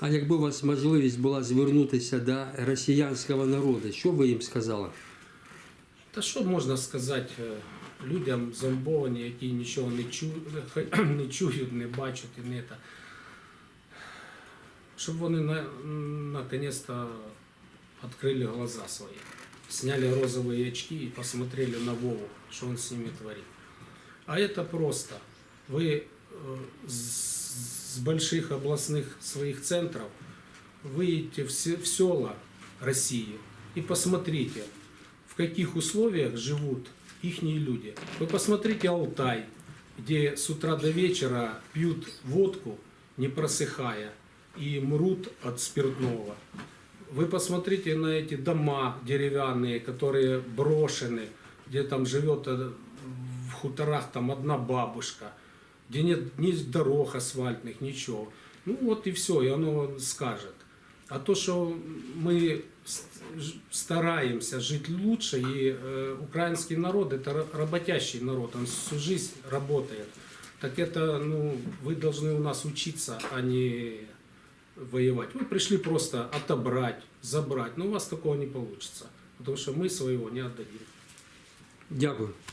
А якби у вас можливість була звернутися до росіянського народу, що ви їм сказали? Та що можна сказати е, людям зомбовані, які нічого не, чу... не чують, не бачать і не та. Щоб вони на... наконец-то відкрили глаза свої, сняли розовые очки и посмотрели на Вову, что он с ними творит. А это просто. Вы э, с больших областных своих центров выйдете в се- в села России и посмотрите, в каких условиях живут их люди. Вы посмотрите Алтай, где с утра до вечера пьют водку, не просыхая, и мрут от спиртного. Вы посмотрите на эти дома деревянные, которые брошены, где там живет э, в хуторах там одна бабушка, где нет ни дорог асфальтных, ничего. Ну вот и все, и оно скажет. А то, что мы стараемся жить лучше, и э, украинский народ это ра- работящий народ, он всю жизнь работает. Так это, ну, вы должны у нас учиться, а не воевать. Вы пришли просто отобрать, забрать, но у вас такого не получится, потому что мы своего не отдадим. Дякую.